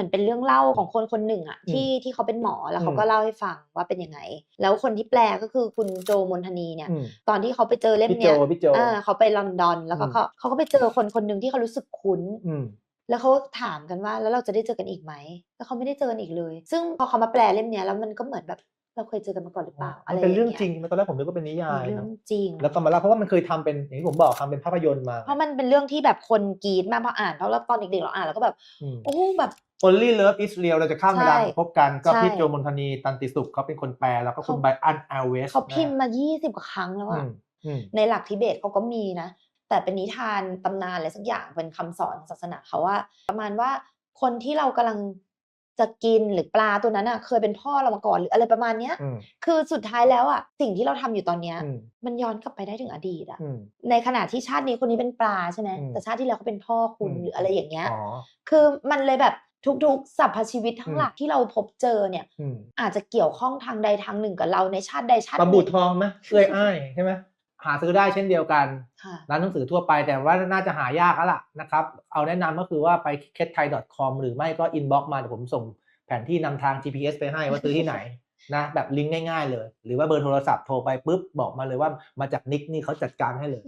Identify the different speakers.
Speaker 1: มือนเป็นเรื่องเล่าของคนคนหนึ่งอะ
Speaker 2: อืม
Speaker 1: ที่ที่เขาเป็นหมอแล้วเขา
Speaker 2: อืม
Speaker 1: ก็เล่าให้ฟังว่าเป็นยังไง แล้วคนที่แปลก็คือคุณโจมนทนีเนี่ย
Speaker 2: อืม
Speaker 1: ตอนที่เขาไปเจอเล่ม
Speaker 2: พี่โจ
Speaker 1: เนี้ย
Speaker 2: พี่โจ
Speaker 1: อ่าเขาไปลอนดอนแล้วก็
Speaker 2: อืม
Speaker 1: เขาเขาก็ไปเจอคนคนหนึ่งที่เขารู้สึกคุ้น
Speaker 2: อืม
Speaker 1: แล้วเขาถามกันว่าแล้วเราจะได้เจอกันอีกไหมแล้วเขาไม่ได้เจอกันอีกเลย ซึ่งพอเขามาแปลเล่มเนี้ยแล้วมันก็เหมือนแบบเราเคยเจอกันมาก่อนหรือเปล่า
Speaker 2: มันเป็นเรื่องจริงะ
Speaker 1: ไมา
Speaker 2: ตอนแรกผมนึกว่าเป็นนิ
Speaker 1: ย่
Speaker 2: ยาย
Speaker 1: เงี้ยเป็นเรื่
Speaker 2: นะ
Speaker 1: องจริง
Speaker 2: แล้วก็มาเล่าเพราะว่ามันเคยทำเป็นอย่างที่ผมบอกทำเป็นภาพยนตร์มา
Speaker 1: เพราะมันเป็นเรื่องที่แบบคนกรีดมากพออ่านเพราะเราตอนเด็กๆเราอ่านแล้วก็แบบ
Speaker 2: อืม
Speaker 1: โอ้แบบ
Speaker 2: Only Love is Real เราจะข้ามเวลา
Speaker 1: ใช่
Speaker 2: มาพบกันก็
Speaker 1: ใช่
Speaker 2: พี่โจมนทนีตันติสุขเขาเป็นคนแปลแล้วก็คุณ
Speaker 1: เขา
Speaker 2: ไบอันแอลเวส
Speaker 1: เขาพิมพ์มา 20 กว่าครั้งแล้ว
Speaker 2: อื
Speaker 1: อะ
Speaker 2: มอืม
Speaker 1: ในหลักทิเบตเขาก็มีนะ แต่เป็นนิทานตำนานอะไรสักอย่างเป็นคำสอนของศาสนาเขาว่า ประมาณว่าคนที่เรากำลังจะกินหรือปลาตัวนั้นอะ เคยเป็นพ่อเรามาก่อนหรืออะไรประมาณเนี้ย
Speaker 2: อืม
Speaker 1: คือสุดท้ายแล้วอะสิ่งที่เราทำอยู่ตอนเนี้ย
Speaker 2: อืม
Speaker 1: มันย้อนกลับไปได้ถึงอดีตอะ
Speaker 2: อืม
Speaker 1: ในขณะที่ชาตินี้คนนี้เป็นปลาใช่ไหม
Speaker 2: อืม
Speaker 1: แต่ชาติที่แล้วเขาเป็นพ่อคุณ
Speaker 2: อืม
Speaker 1: หรืออะไรอย่างเงี้ย
Speaker 2: อ๋อ
Speaker 1: คือมันเลยแบบ ทุกๆสรรพชีวิตทั้
Speaker 2: อื
Speaker 1: ง
Speaker 2: ม
Speaker 1: หลักที่เราพบเจอเนี่ย
Speaker 2: อืม
Speaker 1: อาจจะเกี่ยวข้องทางใดทางหนึ่งกับเราในชาติใดชาติ
Speaker 2: ป
Speaker 1: ห
Speaker 2: ลา
Speaker 1: นึ่ง
Speaker 2: บูทองไหมเอ้ยอ้ายใช่ไหมหาซื้อได้เช่นเดียวกัน
Speaker 1: ค่ะ
Speaker 2: ร้านหนังสือทั่วไปแต่ว่าน่าจะหายากแล้วล่ะนะครับ เอาแนะนำก็คือว่าไป k e t t h a i c o m หรือไม่ก็ inbox มาเดี๋ยวผมส่งแผนที่นำทาง GPS ไปให้ว่าซื้อที่ไหน นะแบบลิงก์ง่ายๆเลย หรือว่าเบอร์โทรศัพท์โทรไปปุ๊บบอกมาเลยว่ามาจากนิกนี่เขาจัดการให้เลย